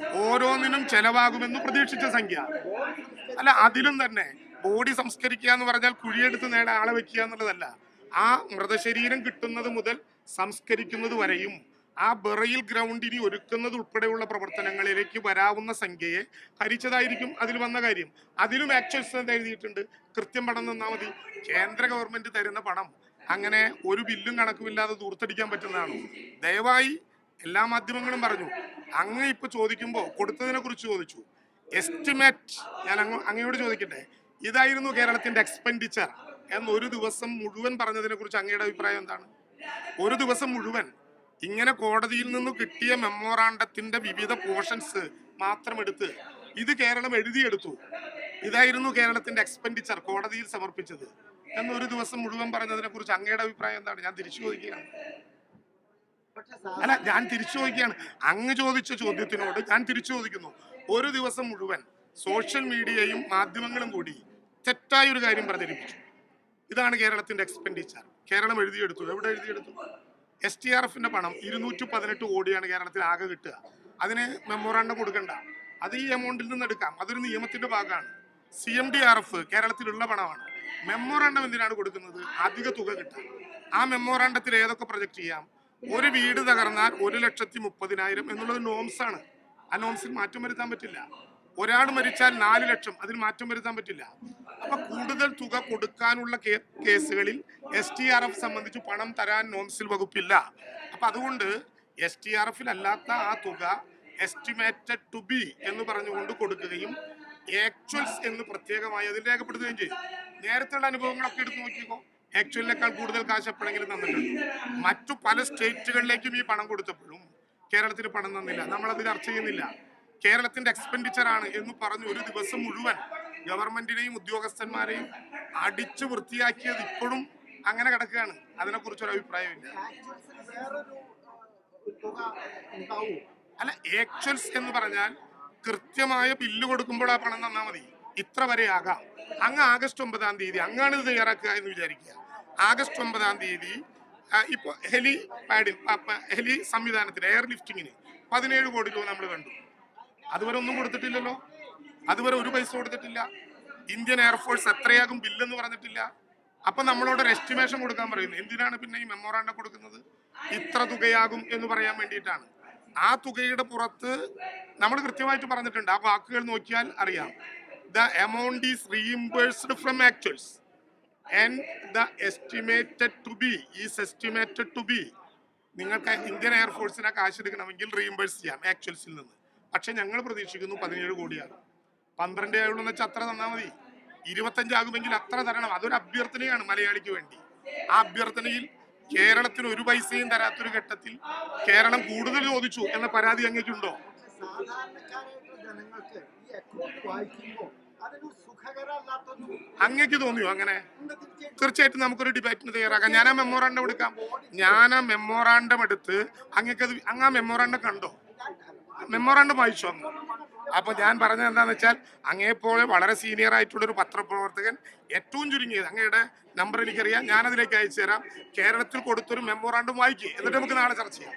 ഓരോന്നിനും ചെലവാകുമെന്ന് പ്രതീക്ഷിച്ച സംഖ്യ. അല്ല അതിലും തന്നെ ബോഡി സംസ്കരിക്കുക എന്ന് പറഞ്ഞാൽ കുഴിയെടുത്ത് നേടാൻ ആളെ വെക്കുക എന്നുള്ളതല്ല. ആ മൃതശരീരം കിട്ടുന്നത് മുതൽ സംസ്കരിക്കുന്നത് വരെയും ആ ബെറയിൽ ഗ്രൗണ്ടിന് ഒരുക്കുന്നത് ഉൾപ്പെടെയുള്ള പ്രവർത്തനങ്ങളിലേക്ക് വരാവുന്ന സംഖ്യയെ ഹരിച്ചതായിരിക്കും അതിൽ വന്ന കാര്യം. അതിലും ആക്ച്വൽസ് എഴുതിയിട്ടുണ്ട്. കൃത്യം പണം തന്നാൽ മതി. കേന്ദ്ര ഗവൺമെന്റ് തരുന്ന പണം അങ്ങനെ ഒരു ബില്ലും കണക്കുമില്ലാതെ ദൂർത്തടിക്കാൻ പറ്റുന്നതാണ്. ദയവായി എല്ലാ മാധ്യമങ്ങളും പറഞ്ഞു. അങ്ങ് ഇപ്പൊ ചോദിക്കുമ്പോൾ കൊടുത്തതിനെ കുറിച്ച് ചോദിച്ചു. എസ്റ്റിമേറ്റ് ഞാൻ അങ്ങ് അങ്ങയോട് ചോദിക്കട്ടെ? ഇതായിരുന്നു കേരളത്തിന്റെ എക്സ്പെൻഡിച്ചർ എന്ന് ഒരു ദിവസം മുഴുവൻ പറഞ്ഞതിനെ കുറിച്ച് അങ്ങയുടെ അഭിപ്രായം എന്താണ്? ഒരു ദിവസം മുഴുവൻ ഇങ്ങനെ കോടതിയിൽ നിന്ന് കിട്ടിയ മെമ്മോറാണ്ടത്തിന്റെ വിവിധ പോർഷൻസ് മാത്രം എടുത്ത് ഇത് കേരളം എഴുതിയെടുത്തു. ഇതായിരുന്നു കേരളത്തിന്റെ എക്സ്പെൻഡിച്ചർ കോടതിയിൽ സമർപ്പിച്ചത്. എന്ന് ഒരു ദിവസം മുഴുവൻ പറഞ്ഞതിനെ കുറിച്ച് അങ്ങയുടെ അഭിപ്രായം എന്താണ്? ഞാൻ തിരിച്ചു ചോദിക്കുകയാണ്. അല്ല ഞാൻ തിരിച്ചു ചോദിക്കുകയാണ്. അങ്ങ് ചോദിച്ച ചോദ്യത്തിനോട് ഞാൻ തിരിച്ചു ചോദിക്കുന്നു. ഒരു ദിവസം മുഴുവൻ സോഷ്യൽ മീഡിയയും മാധ്യമങ്ങളും കൂടി തെറ്റായ ഒരു കാര്യം പ്രചരിപ്പിച്ചു. ഇതാണ് കേരളത്തിന്റെ എക്സ്പെൻഡിച്ചർ കേരളം എഴുതിയെടുത്തു. എവിടെ എഴുതിയെടുത്തു? എസ് ടി ആർ എഫിന്റെ പണം ഇരുന്നൂറ്റി പതിനെട്ട് കോടിയാണ് കേരളത്തിൽ ആകെ കിട്ടുക. അതിന് മെമ്മോറാണ്ടം കൊടുക്കണ്ട. അത് ഈ എമൗണ്ടിൽ നിന്ന് എടുക്കാം. അതൊരു നിയമത്തിന്റെ ഭാഗമാണ്. C M D R F കേരളത്തിലുള്ള പണമാണ്. മെമ്മോറാണ്ടം എന്തിനാണ് കൊടുക്കുന്നത്? അധിക തുക കിട്ടാൻ. ആ മെമ്മോറാണ്ടത്തിൽ ഏതൊക്കെ പ്രൊജക്ട് ചെയ്യാം? ഒരു വീട് തകർന്നാൽ ഒരു ലക്ഷത്തി മുപ്പതിനായിരം എന്നുള്ളത് നോംസ് ആണ്. ആ നോംസിൽ മാറ്റം വരുത്താൻ പറ്റില്ല. ഒരാൾ മരിച്ചാൽ നാല് ലക്ഷം അതിൽ മാറ്റം വരുത്താൻ പറ്റില്ല. അപ്പൊ കൂടുതൽ തുക കൊടുക്കാനുള്ള കേസുകളിൽ എസ് ടി ആർ എഫ് സംബന്ധിച്ച് പണം തരാൻ നോംസിൽ വകുപ്പില്ല. അപ്പൊ അതുകൊണ്ട് എസ് ടി ആർ എഫിൽ അല്ലാത്ത ആ തുക എസ്റ്റിമേറ്റഡ് ടു ബി എന്ന് പറഞ്ഞുകൊണ്ട് കൊടുക്കുകയും ആക്ച്വൽസ് എന്ന് പ്രത്യേകമായി അതിൽ രേഖപ്പെടുത്തുകയും ചെയ്യും. നേരത്തെയുള്ള അനുഭവങ്ങളൊക്കെ എടുത്തു നോക്കിക്കോ. ആക്ച്വലിനേക്കാൾ കൂടുതൽ കാശ് എപ്പോഴെങ്കിലും തന്നിട്ടുണ്ട് മറ്റു പല സ്റ്റേറ്റുകളിലേക്കും ഈ പണം കൊടുത്തപ്പോഴും കേരളത്തിൽ പണം തന്നില്ല. നമ്മളത് ചർച്ച ചെയ്യുന്നില്ല. കേരളത്തിന്റെ എക്സ്പെൻഡിച്ചർ ആണ് എന്ന് പറഞ്ഞ് ഒരു ദിവസം മുഴുവൻ ഗവൺമെന്റിനെയും ഉദ്യോഗസ്ഥന്മാരെയും അടിച്ചു വൃത്തിയാക്കിയത് ഇപ്പോഴും അങ്ങനെ കിടക്കുകയാണ്. അതിനെക്കുറിച്ച് ഒരു അഭിപ്രായമില്ല അല്ല ആക്ച്വൽസ് എന്ന് പറഞ്ഞാൽ കൃത്യമായ ബില്ല് കൊടുക്കുമ്പോൾ ആ പണം തന്നാൽ മതി. ഇത്ര വരെ ആകാം. അങ്ങ് ആഗസ്റ്റ് ഒമ്പതാം തീയതി അങ്ങാണ് ഇത് തയ്യാറാക്കുക എന്ന് വിചാരിക്കുക. ആഗസ്റ്റ് ഒമ്പതാം തീയതി ഇപ്പോൾ ഇപ്പൊ ഹെലി പാഡിൽ ഹെലി സംവിധാനത്തിന് എയർ ലിഫ്റ്റിങ്ങിന് പതിനേഴ് കോടി രൂപ നമ്മൾ കണ്ടു. അതുവരെ ഒന്നും കൊടുത്തിട്ടില്ലല്ലോ. അതുവരെ ഒരു പൈസ കൊടുത്തിട്ടില്ല. ഇന്ത്യൻ എയർഫോഴ്സ് എത്രയാകും ബില്ലെന്ന് പറഞ്ഞിട്ടില്ല. അപ്പൊ നമ്മളോട് ഒരു എസ്റ്റിമേഷൻ കൊടുക്കാൻ പറയുന്നത് എന്തിനാണ് പിന്നെ ഈ മെമ്മോറാണ്ടം കൊടുക്കുന്നത്? ഇത്ര തുകയാകും എന്ന് പറയാൻ വേണ്ടിയിട്ടാണ്. ആ തുകയുടെ പുറത്ത് നമ്മൾ കൃത്യമായിട്ട് പറഞ്ഞിട്ടുണ്ട്. ആ വാക്കുകൾ നോക്കിയാൽ അറിയാം. The amount is reimbursed from actuals. And the estimated to be is estimated to be നിങ്ങൾക്ക് ഇന്ത്യൻ എയർഫോഴ്സിനെ കാശ് എടുക്കണമെങ്കിൽ റീഇംബേഴ്സ് ചെയ്യാം ആക്ച്വൽസിൽ നിന്ന്. പക്ഷെ ഞങ്ങൾ പ്രതീക്ഷിക്കുന്നു പതിനേഴ് കോടിയാണ്. പന്ത്രണ്ട് എന്ന് വെച്ചാൽ അത്ര തന്നാൽ മതി. ഇരുപത്തഞ്ചാകുമെങ്കിൽ അത്ര തരണം. അതൊരു അഭ്യർത്ഥനയാണ് മലയാളിക്ക് വേണ്ടി. ആ അഭ്യർത്ഥനയിൽ കേരളത്തിന് ഒരു പൈസയും തരാത്തൊരു ഘട്ടത്തിൽ കേരളം കൂടുതൽ ചോദിച്ചു എന്ന പരാതി അങ്ങേക്കുണ്ടോ? സാധാരണക്കാരായിട്ടുള്ള ജനങ്ങൾക്ക് ഈ അക്കൗണ്ട് വായിക്കുമ്പോൾ അങ്ങേക്ക് തോന്നിയോ അങ്ങനെ? തീർച്ചയായിട്ടും നമുക്കൊരു ഡിബേറ്റിന് തയ്യാറാക്കാം ഞാൻ ആ മെമ്മോറാണ്ടം എടുക്കാം. ഞാൻ ആ മെമ്മോറാണ്ടം എടുത്ത് അങ്ങേക്കത് അങ്ങ് ആ മെമ്മോറാണ്ടം കണ്ടോ? മെമ്മോറാണ്ടം വായിച്ചു അങ്ങ്. അപ്പൊ ഞാൻ പറഞ്ഞത് എന്താണെന്ന് വെച്ചാൽ അങ്ങേപ്പോലെ വളരെ സീനിയർ ആയിട്ടുള്ള ഒരു പത്രപ്രവർത്തകൻ ഏറ്റവും ചുരുങ്ങിയത്. അങ്ങയുടെ നമ്പർ എനിക്കറിയാം. ഞാൻ അതിലേക്ക് അയച്ചു തരാം കേരളത്തിൽ കൊടുത്തൊരു മെമ്മോറാണ്ടം വായിക്കുക എന്നിട്ട് നമുക്ക് നാളെ ചർച്ച ചെയ്യാം.